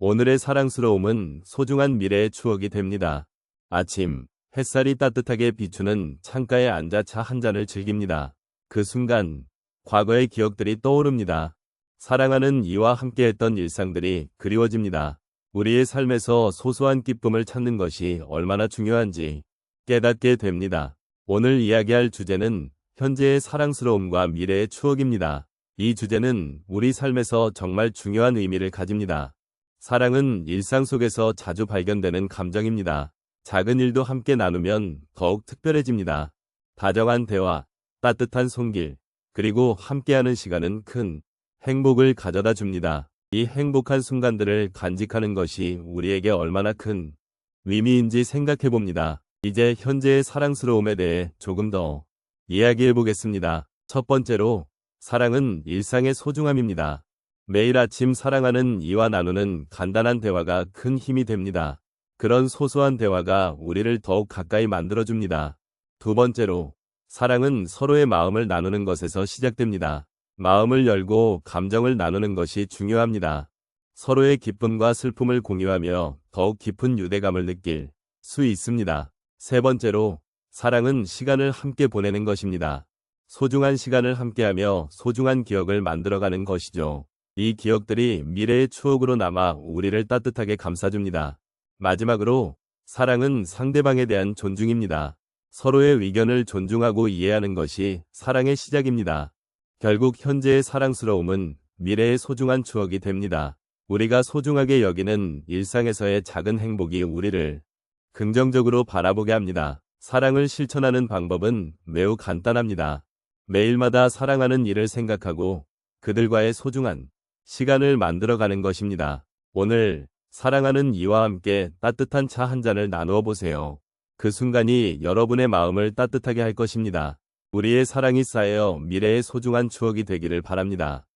오늘의 사랑스러움은 소중한 미래의 추억이 됩니다. 아침, 햇살이 따뜻하게 비추는 창가에 앉아 차 한 잔을 즐깁니다. 그 순간, 과거의 기억들이 떠오릅니다. 사랑하는 이와 함께했던 일상들이 그리워집니다. 우리의 삶에서 소소한 기쁨을 찾는 것이 얼마나 중요한지 깨닫게 됩니다. 오늘 이야기할 주제는 현재의 사랑스러움과 미래의 추억입니다. 이 주제는 우리 삶에서 정말 중요한 의미를 가집니다. 사랑은 일상 속에서 자주 발견되는 감정입니다. 작은 일도 함께 나누면 더욱 특별해집니다. 다정한 대화, 따뜻한 손길, 그리고 함께하는 시간은 큰 행복을 가져다 줍니다. 이 행복한 순간들을 간직하는 것이 우리에게 얼마나 큰 의미인지 생각해 봅니다. 이제 현재의 사랑스러움에 대해 조금 더 이야기해 보겠습니다. 첫 번째로, 사랑은 일상의 소중함입니다. 매일 아침 사랑하는 이와 나누는 간단한 대화가 큰 힘이 됩니다. 그런 소소한 대화가 우리를 더욱 가까이 만들어줍니다. 두 번째로, 사랑은 서로의 마음을 나누는 것에서 시작됩니다. 마음을 열고 감정을 나누는 것이 중요합니다. 서로의 기쁨과 슬픔을 공유하며 더욱 깊은 유대감을 느낄 수 있습니다. 세 번째로, 사랑은 시간을 함께 보내는 것입니다. 소중한 시간을 함께하며 소중한 기억을 만들어가는 것이죠. 이 기억들이 미래의 추억으로 남아 우리를 따뜻하게 감싸줍니다. 마지막으로, 사랑은 상대방에 대한 존중입니다. 서로의 의견을 존중하고 이해하는 것이 사랑의 시작입니다. 결국 현재의 사랑스러움은 미래의 소중한 추억이 됩니다. 우리가 소중하게 여기는 일상에서의 작은 행복이 우리를 긍정적으로 바라보게 합니다. 사랑을 실천하는 방법은 매우 간단합니다. 매일마다 사랑하는 일을 생각하고 그들과의 소중한 시간을 만들어가는 것입니다. 오늘 사랑하는 이와 함께 따뜻한 차 한 잔을 나누어 보세요. 그 순간이 여러분의 마음을 따뜻하게 할 것입니다. 우리의 사랑이 쌓여 미래의 소중한 추억이 되기를 바랍니다.